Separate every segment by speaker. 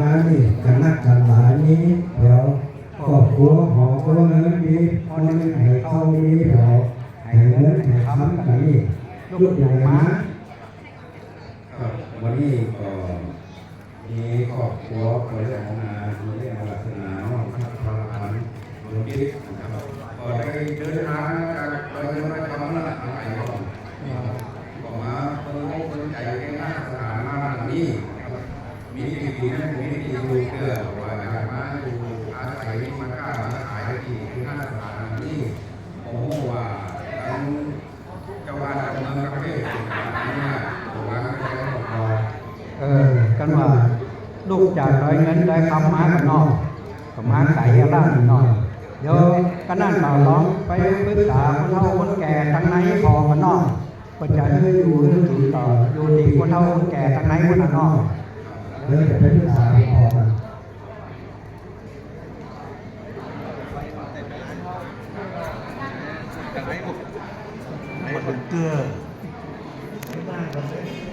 Speaker 1: มานี่กันนักกันหลายนี้เดี๋ยวครอบครัวหอก็เงินมีพอนึงให้เข้ามีเดี๋ยวให้เงินให้คำกันนี่ลูกใหญ่มา
Speaker 2: ครับวันนี้ก็มีครอบครัวคนเรื่องของงานมีเรื่องลักษณะน้องทัพพลพันธ์โลจิสนะครับก็ได้เดินทางจากไปเดินไปทำนั่นแหละทางไหนก็มาเพิ่งอกเพิ่งใจกันนะสถานมาหลังนี้มีที่ดินนะมี ที่อยู่เกลือว่าอยากมาอยู่อาศัยมากล้ามาขายที่ที่หน้าสถานนี้โอ้โหว่าทางเจ้าบ้านเจ้าเมืองประเทศเนี่ยผมว่าไม่ใช่หรอกพอ
Speaker 3: เออกันว่าลูกจากร้อยเงินได้คำมากันนอกก็มาไก่ล่านนอกเดี๋ยวก็นั่นเปล่าร้องไปปรึกษาคนเฒ่าคนแก่ทั้งในพอกันนอกก็จะให้อยู่เรื่องกินต่ออยู่ดีคนเฒ่าคนแก่ทั้งในคนนอก
Speaker 1: เดี๋ยวจะเป็นที่สามพอกัน
Speaker 3: เกลือ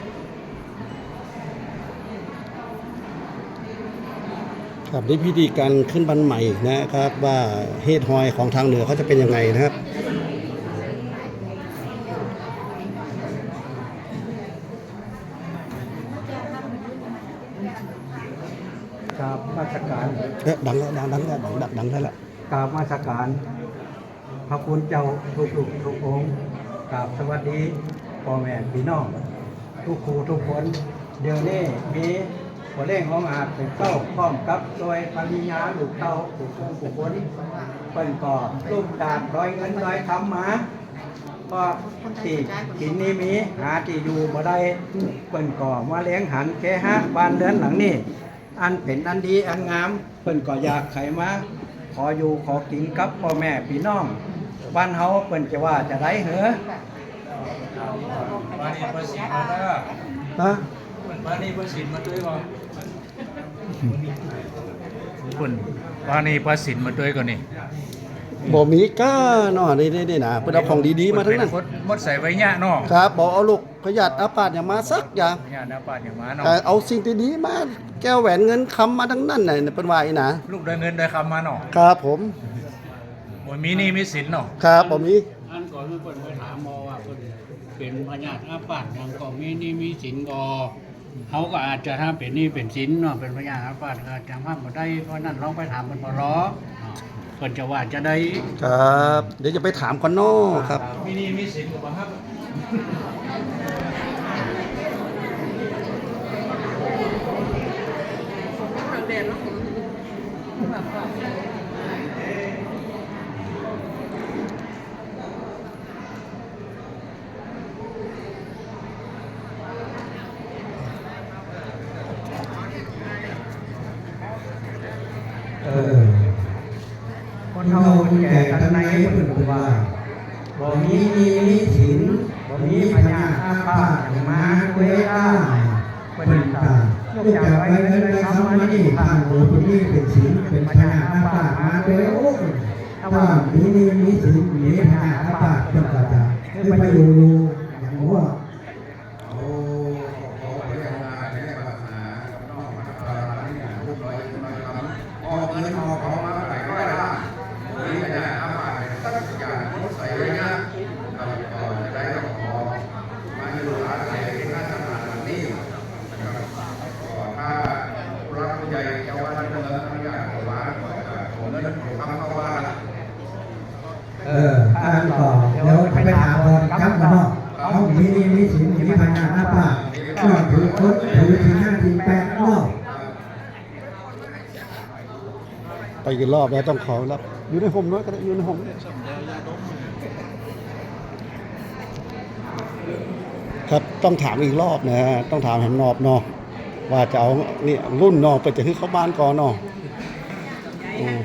Speaker 4: ครับนี่พิธีการขึ้นบันใหม่นะครับ ว่าเฮดฮอยของทางเหนือเขาจะเป็นยังไงนะครับ
Speaker 3: กราบราชการ
Speaker 4: เอ๊ะดังแล้วดังดังแล้วดังดังดังได้แล้ว
Speaker 3: กราบมาสการพระคุณเจ้าทุกลูกทุกองค์ก ราบสวัสดีพ่อแม่พี่น้อง ทุกครูทุกคน เดี๋ยวนี้มีหัวเล่งของอาจเป็นเต้าพร้อมกับโดยปริญญาลูกเต้าผู้คงผู้คนเป็นก่อลูกจากร้อยเงินร้อยคำมาก็ที่กินนี้มีหาที่อยู่บ่ได้เปิ้นก่อมาเลี้ยงหันแค่ฮะบ้านเดือนหลังนี้อันเป็นอันดีอันงามเพิ่นก็อยากไขมาขออยู่ขอกินกับพ่อแม่พี่น้อง บ้านเฮาเพิ่นจะว่าจะได้เหรอ
Speaker 5: มานี่เปอร์สินมาเด้อ
Speaker 3: ฮะ
Speaker 5: มานี่เปอร์สินมาด้วยบ่คุณมานี่เปอร์สินมาด้วยก่อนนี่
Speaker 4: บ่มีก้าเนาะนี่นี่นะเพิ่นเอาของดีๆมาทั้งนั้น
Speaker 5: เป็นคนมดใส่ไว้ยะเนาะ
Speaker 4: ครับบอกเอาลูกประหยัดอาปาดอย่ามาสักอย่าง
Speaker 5: ยะนะป้าอย่างมาเนาะ
Speaker 4: แต่เอาสิ่งดีๆมาแก้วแหวนเงินคำมาทั้งนั้นน่ะเป็นว่าอีนะ
Speaker 5: ลูกได้เงินได้คำมาเนาะ
Speaker 4: ครับผม
Speaker 5: บ่มีหนี่มีสินเนาะ
Speaker 4: ครับบ่มี
Speaker 6: อันก่อนเพิ่นไปถามหมอว่าเพิ่นเป็นพญาติอาปาตหยังก็มีหนี่มีสินก็เขาก็อาจจะถ้าเป็นหนี่เป็นสินเนาะเป็นพญาติอาปาตก็จำภาพบ่ได้เพราะนั้นลองไปถามเพิ่นบ่รอเพิ่นจะว่าจะได้
Speaker 4: ครับ เดี๋ยวจะไปถามคนนอกครับ
Speaker 5: มีหนี่มีสินก็บ่ครับ
Speaker 1: เออ
Speaker 3: คนเฒ่าคนแก่ทั้งในเพิ่นก็ว่าบ่มีหนี้มีสินบ่มีพญาอาฆาอย่างมาเวลา
Speaker 1: เป็นตาลูกจากไปเงินไปคำมานี่ผ่านหัวคนนี้เป็นศีลเป็นพญาอาป้ามาโดยโอ้ถ้ามีนี่มีศีลมีพญาอาป้าเป็นกระดาให้ไปอยู่อยู่อย่างว่า
Speaker 2: โอ้ขอไปทำงานในภาษาน้องมาทำงานเนี่ยรูปร้อยร้อยคำออกเงินออกของมาหลายร้อยล้านนี่ก็จะเอามาตั้งอย่างรถใส่เลยนะก็จะได้ขอมาอยู่อาศัยที่หน้าสถานนี้นะครับก็ถ้ารักผู้ใหญ่เจ้าบ้านเมืองทั้งอย่างของบ้านก็จะผมนั้นผมทำเข้าบ้าน
Speaker 1: เอออ่านต่อเดี๋ยวไปถามก่อนครับกันเนาะเอามีนี่มีศีลมีพญาอาปาก็ถือคนถือที่ห้าที่แปดเนาะ
Speaker 4: ไปกี่รอบแล้วต้องขอรับอยู่ในห่มด้วยก็ได้อยู่ในห่มครับต้องถามอีกรอบนะฮะต้องถามแหมนอบเนาะว่าจะเอาเนี่ยรุ่นเนอไปจะขึ้นเข้าบ้านก่อนเนาะอืม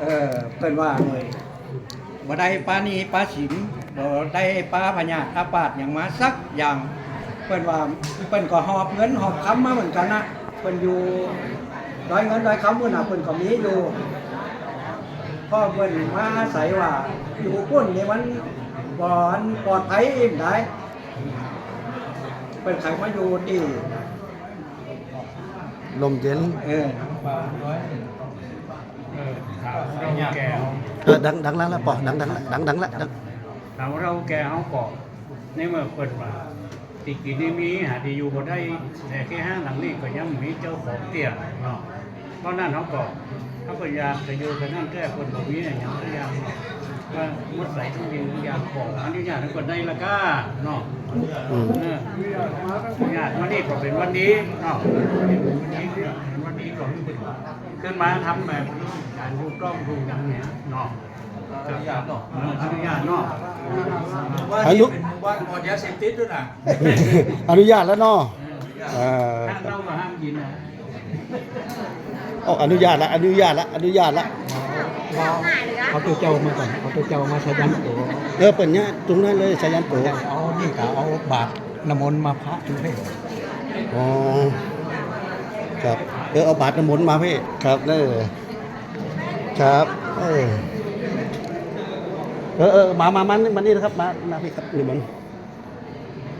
Speaker 3: เออเพิ่นว่าเลยบ่ได้ปลานี้ปลาสินบ่ได้ปลาพญาอาปาดอย่างมาสักอย่างเพิ่นว่าเพิ่นก็หอบเงินหอบคำมาเหมือนกันนะเพิ่นอยู่ร้อยเงินร้อยคำมื้อน่ะเพิ่นก็มีอยู่พพ่อเพิ่นมาอาศัยว่าอยู่พุ่นนี่มันบ่อนปลอดภัยอิ่มได้เป็นใครมาอยู่ที่
Speaker 4: ลมเย็น
Speaker 3: เออ
Speaker 6: เออถามเราแก่
Speaker 4: เออดังดังแล้วละปอดังดังละดังดังละดัง
Speaker 6: ถามเราแก่เขาก่อในเมื่อเปิดมาติกินนี่มีหาที่อยู่บ่ได้แต่แค่ห้างหลังนี้ก็ยังมีเจ้าของเตี้ยเนาะเพราะนั้นเขาก็เขาก็อยากจะอยู่กันนั่นแค่คนบ่มีอย่างทุกอย่างว่ามุดใส่ทุกอย่างทุกอย่างของอันนี้อย่างนั้นก็ได้ละก้าเนาะ
Speaker 4: อืม
Speaker 6: เออญาติวันนี้ก็เป็นวันนี้เนาะวันนี้เป็นวันนี้ก็ ขึ้นมาทำแบบการถูกต้องถูกอย่างเนี้ยเนาะอนุญาตเนาะอนุญาตเนาะ
Speaker 4: อนุ
Speaker 5: ว่าหมดยาเสพติดด้วยนะ
Speaker 4: อนุญาตแล้วเนาะออ
Speaker 6: ห้ามเราก็ห้ามกินนะ
Speaker 4: อาออนุญาตละอนุญาตละอนุญาตละ
Speaker 3: เอาตัวเจ้ามาก่อนเอาตัวเจ้ามาใช้ยันตัว
Speaker 4: เออเปิดเนี้ยตรงนั้นเลยสายันโต
Speaker 3: เอานี่ก็เอาบาตรน้ำมนต์มาพระทุเทศ
Speaker 4: อ๋อ ครับเออเอาบาตรน้ำมนต์มาพี่ครับเออครับเออเออเออมามามานี่มานี่นะครับ มามาพี่ครับนี่มัน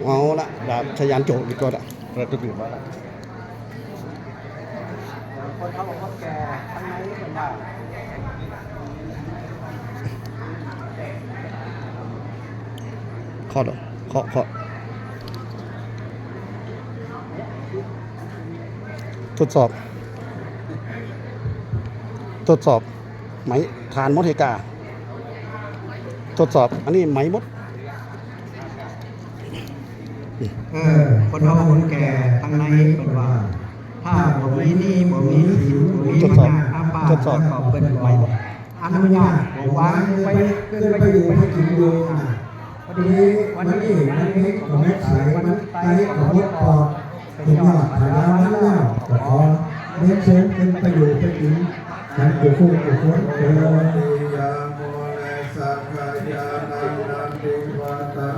Speaker 4: เอาละดาบชายันโจดีกว่าละเราจะดื่มมาละ
Speaker 3: คนเขาบอกว่าแก่ทั้งนั้นเป็นว่า
Speaker 4: เคาะเหรอเคาะเคาะ ทดสอบ ทดสอบ ไหมทานมดเฮกา ทดสอบ อันนี้ไหมมด
Speaker 3: เออคนเขาคนแก่ทั้งในเป็นว่า ถ้าบ่มีหนี่บ่มีสินบ่มี
Speaker 4: ทดสอบ
Speaker 3: ปัญหาบ้าน
Speaker 4: ทดสอบ
Speaker 3: ก็เป็นไว้อนุญาตวางไป
Speaker 1: ขึ้
Speaker 3: ขึ้
Speaker 1: น
Speaker 3: น
Speaker 1: ไป
Speaker 3: ไป
Speaker 1: อ
Speaker 3: อยู่ยู่
Speaker 1: ไปกินดูอะวันนี้วันนี้วันนี้ของแม่สายวันไตของมดปอด เป็นยอดพลาวันแล้วก็ขอเน้นเชิญขึ้นไปอยู่ไปกินกันกูคู่กูคนเจอ
Speaker 7: เลสักขยานันนันติวัตะ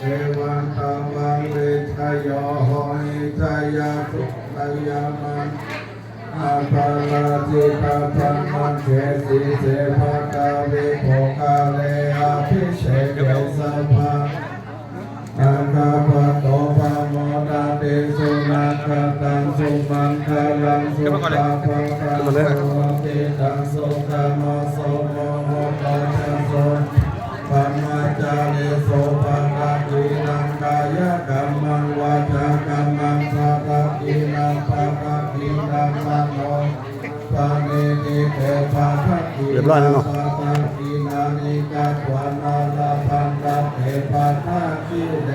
Speaker 7: เอวันตังวังเวชยโหนิจายาสุขยามันอาภาลาจิตาพันมันเขสีเสภากาวิโภคาเลอาภิเชกสัมภา ปะปะโสติตังสุขามะโสโมโหตัสสะโสปัมมาจาริโสภะคะตินังกายกัมมังวาจากัมมังภะคะตินังภะคะตินังมโนปะเนติเตภะคะติ
Speaker 4: เรียบร้อยแล้วเนาะ
Speaker 7: ภะคะตินานิกาตวานาลาพันตะเทปะทะคิเด